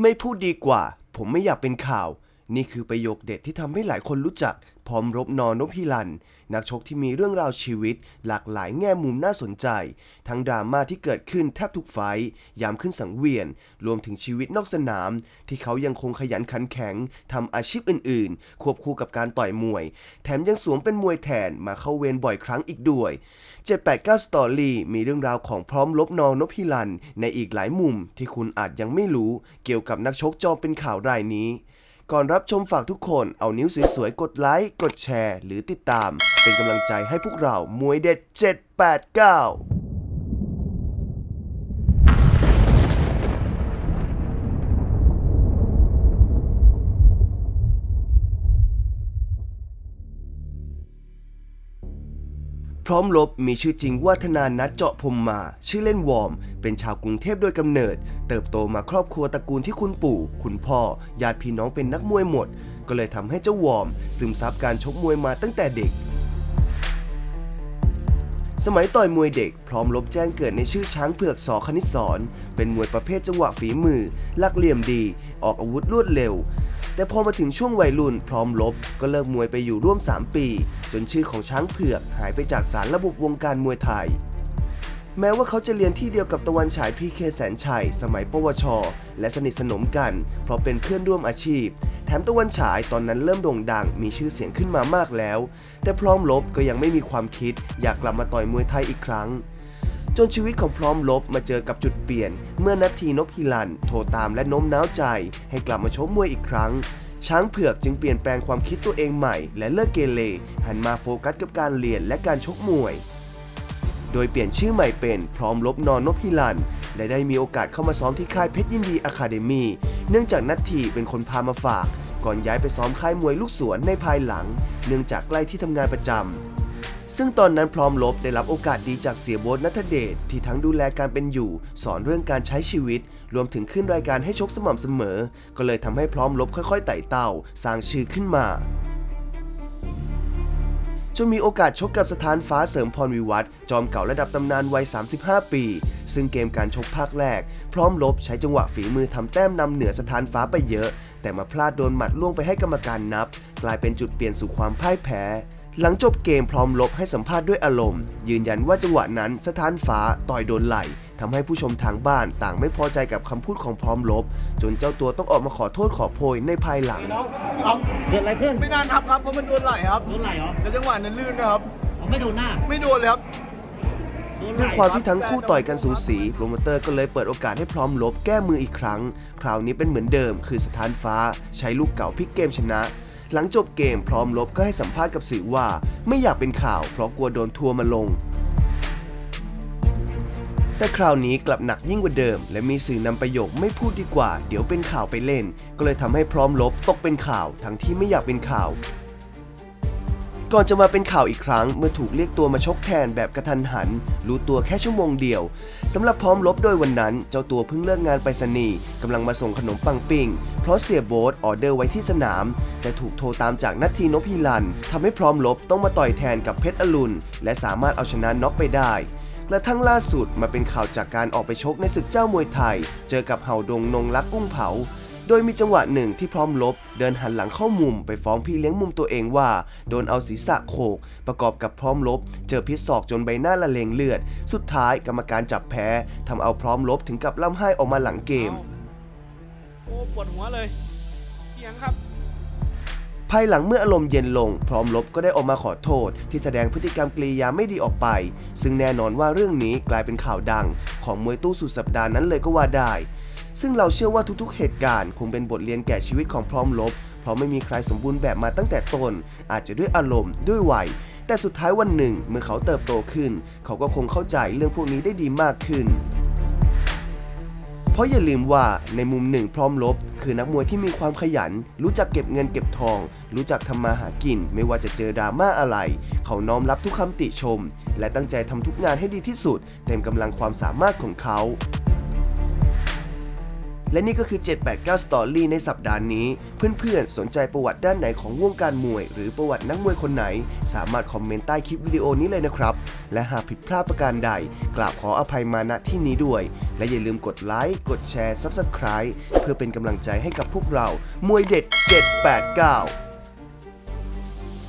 ไม่พูดดีกว่า ผมไม่อยากเป็นข่าว นี่คือประโยคเด็ดที่ทำให้หลายคนรู้จัก พร้อมรบนอนพิลัน นักชกที่มีเรื่องราวชีวิต หลากหลายแง่มุมน่าสนใจ ทั้งดราม่าที่เกิดขึ้นแทบทุกไฟยามขึ้นสังเวียน รวมถึงชีวิตนอกสนาม ที่เขายังคงขยันขันแข็งทำอาชีพอื่น ๆ ควบคู่กับการต่อยมวย แถมยังสวมเป็นมวยแทนมาเข้าเวรบ่อยครั้งอีกด้วย 789สตอรี่มีเรื่องราวของพร้อมลบนอนพิลัน ในอีกหลายมุมที่คุณอาจยังไม่รู้ เกี่ยวกับนักชกจอมเป็นข่าวรายนี้ ก่อนรับชมฝากทุกคนเอานิ้วสวยๆ กดไลค์ กดแชร์ หรือติดตาม เป็นกำลังใจให้พวกเรามวยเด็ด 789 พร้อมลบมีชื่อจริงว่าธนานัทเจาะพมมา ชื่อเล่นวอร์ม เป็นชาวกรุงเทพโดยกำเนิด เติบโตมาครอบครัวตระกูลที่คุณปู่ คุณพ่อ ญาติพี่น้องเป็นนักมวยหมด ก็เลยทำให้เจ้าวอร์ม ซึมซับการชกมวยมาตั้งแต่เด็ก สมัยต่อยมวยเด็ก พร้อมลบแจ้งเกิดในชื่อช้างเผือกสอคณิตสอนเป็นมวยประเภทจังหวะฝีมือลักเหลี่ยมดี ออกอาวุธรวดเร็ว แต่พอมาถึงช่วงวัยรุ่นพร้อมลบ ก็เลิกมวยไปอยู่ร่วม 3 ปี จนชื่อของช้างเผือกหายไปจากสารระบบวงการมวยไทย แม้ว่าเขาจะเรียนที่เดียวกับตะวันฉายพีเคแสนชัย สมัยปวช และสนิทสนมกัน เพราะเป็นเพื่อนร่วมอาชีพ แถมตะวันฉายตอนนั้นเริ่มโด่งดังมีชื่อเสียงขึ้นมามากแล้ว แต่พร้อมลบก็ยังไม่มีความคิด อยากกลับมาต่อยมวยไทยอีกครั้ง จนชีวิตของพร้อมลบมาเจอกับจุดเปลี่ยน เมื่อนัททีนพฮิลันโทรตามและโน้มน้าวใจ ให้กลับมาชกมวยอีกครั้ง ช้างเผือกจึงเปลี่ยนแปลงความคิดตัวเองใหม่ และเลิกเกเรหันมาโฟกัสกับการเรียนและการชกมวย โดยเปลี่ยนชื่อใหม่เป็นพร้อมลบนอนนพพิลันและได้มีโอกาสเข้ามาซ้อมที่ค่ายเพชรยินดีอะคาเดมีเนื่องจากนัททีเป็นคนพามาฝาก ก่อนย้ายไปซ้อมค่ายมวยลูกสวนในภายหลัง เนื่องจากใกล้ที่ทำงานประจำ ซึ่งตอนนั้นพร้อมลบได้รับโอกาสดีจากเสียโบ๊ทนัทเดชที่ทั้งดูแลการเป็นอยู่ สอนเรื่องการใช้ชีวิต รวมถึงขึ้นรายการให้ชกสม่ำเสมอ ก็เลยทำให้พร้อมลบค่อยๆไต่เต้า สร้างชื่อขึ้นมาจนมีโอกาสชกกับสถานฟ้าเสริมพรวิวัฒจอมเก่าระดับตำนานวัย 35 ปี ซึ่งเกมการชกภาคแรก พร้อมลบใช้จังหวะฝีมือทำแต้มนำเหนือสถานฟ้าไปเยอะ แต่มาพลาดโดนหมัดล่วงไปให้กรรมการนับ กลายเป็นจุดเปลี่ยนสู่ความพ่ายแพ้ หลังจบเกมพร้อมลบให้สัมภาษณ์ด้วยอารมณ์ ยืนยันว่าจังหวะนั้นสถานฟ้าต่อยโดนไหล่ทำให้ผู้ชมทางบ้านต่างไม่พอใจกับคำพูดของพร้อมลบ จนเจ้าตัวต้องออกมาขอโทษขอโพยในภายหลังครับเกิดอะไรขึ้นไม่นานทับครับเพราะมันโดนไหลครับโดนไหลเหรอแต่จังหวะนั้นลื่นนะครับเขาไม่โดนหน้าไม่โดนเลยครับโดนไหด้ลวยความที่ทั้งคู่ต่อยกันสูสีโปรโมเตอร์ก็เลยเปิดโอกาสให้พร้อมลบแก้มืออีกครั้ง คราวนี้เป็นเหมือนเดิม คือสถานฟ้า ใช้ลูกเก่าพลิกเกมชนะ หลังจบเกมพร้อมลบก็ให้สัมภาษณ์กับสื่อว่า ไม่อยากเป็นข่าวเพราะกลัวโดนทัวร์มาลง แต่คราวนี้กลับหนักยิ่งกว่าเดิม และมีสื่อนำประโยคไม่พูดดีกว่า เดี๋ยวเป็นข่าวไปเล่น ก็เลยทำให้พร้อมลบตกเป็นข่าว ทั้งที่ไม่อยากเป็นข่าว ก่อนจะมาเป็นข่าวอีกครั้งเมื่อถูกเรียกตัวมาชกแทนแบบกระทันหัน รู้ตัวแค่ชั่วโมงเดียวสำหรับพร้อมลบโดยวันนั้น เจ้าตัวเพิ่งเลิกงานไปรษณีกำลังมาส่งขนมปังปิ้งเพราะเสียโบ๊ทออเดอร์ไว้ที่สนาม แต่ถูกโทรตามจากนัททีนพฮิลันทำให้พร้อมลบต้องมาต่อยแทนกับเพชรอรุณและสามารถเอาชนะน็อกไปได้กระทั่งล่าสุดมาเป็นข่าวจากการออกไปชกในศึกเจ้ามวยไทย เจอกับเห่าดงนงรักกุ้งเผา โดยมีจังหวะหนึ่งที่พร้อมลบ เดินหันหลังเข้ามุมไปฟ้องพี่เลี้ยงมุมตัวเองว่า โดนเอาศีรษะโขก ประกอบกับพร้อมลบ เจอพิษศอกจนใบหน้าละเลงเลือด สุดท้ายกรรมการจับแพ้ทำเอาพร้อมลบถึงกับล่ำไห้ออกมาหลังเกม โอ้ปวดหัวเลยเสียงครับภายหลังเมื่ออารมณ์เย็นลง พร้อมลบก็ได้ออกมาขอโทษ ที่แสดงพฤติกรรมกริยาไม่ดีออกไป ซึ่งแน่นอนว่าเรื่องนี้กลายเป็นข่าวดัง ของมวยตู้สุดสัปดาห์นั้นเลยก็ว่าได้ ซึ่งเราเชื่อว่าทุกๆ เหตุการณ์คงเป็นบทเรียนแก่ชีวิตของพร้อมลบ เพราะไม่มีใครสมบูรณ์แบบมาตั้งแต่ตน อาจจะด้วยอารมณ์ด้วยวัย แต่สุดท้ายวันหนึ่ง เมื่อเขาเติบโตขึ้น เขาก็คงเข้าใจเรื่องพวกนี้ได้ดีมากขึ้นเพราะอย่าลืมว่าในมุมหนึ่งพร้อมลบ คือนักมวยที่มีความขยัน รู้จักเก็บเงินเก็บทอง รู้จักทำมาหากิน ไม่ว่าจะเจอดราม่าอะไร เขาน้อมรับทุกคำติชม และตั้งใจทำทุกงานให้ดีที่สุด เต็มกำลังความสามารถของเขา และนี่ก็คือ 789 Story ในสัปดาห์นี้ เพื่อนๆ สนใจประวัติด้านไหนของวงการมวย หรือประวัตินักมวยคนไหน สามารถคอมเมนต์ใต้คลิปวิดีโอนี้เลยนะครับ และหากผิดพลาดประการใด กราบขออภัยมาณที่นี้ด้วย และอย่าลืมกดไลค์ กดแชร์ Subscribe เพื่อเป็นกำลังใจให้กับพวกเรา มวยเด็ด 789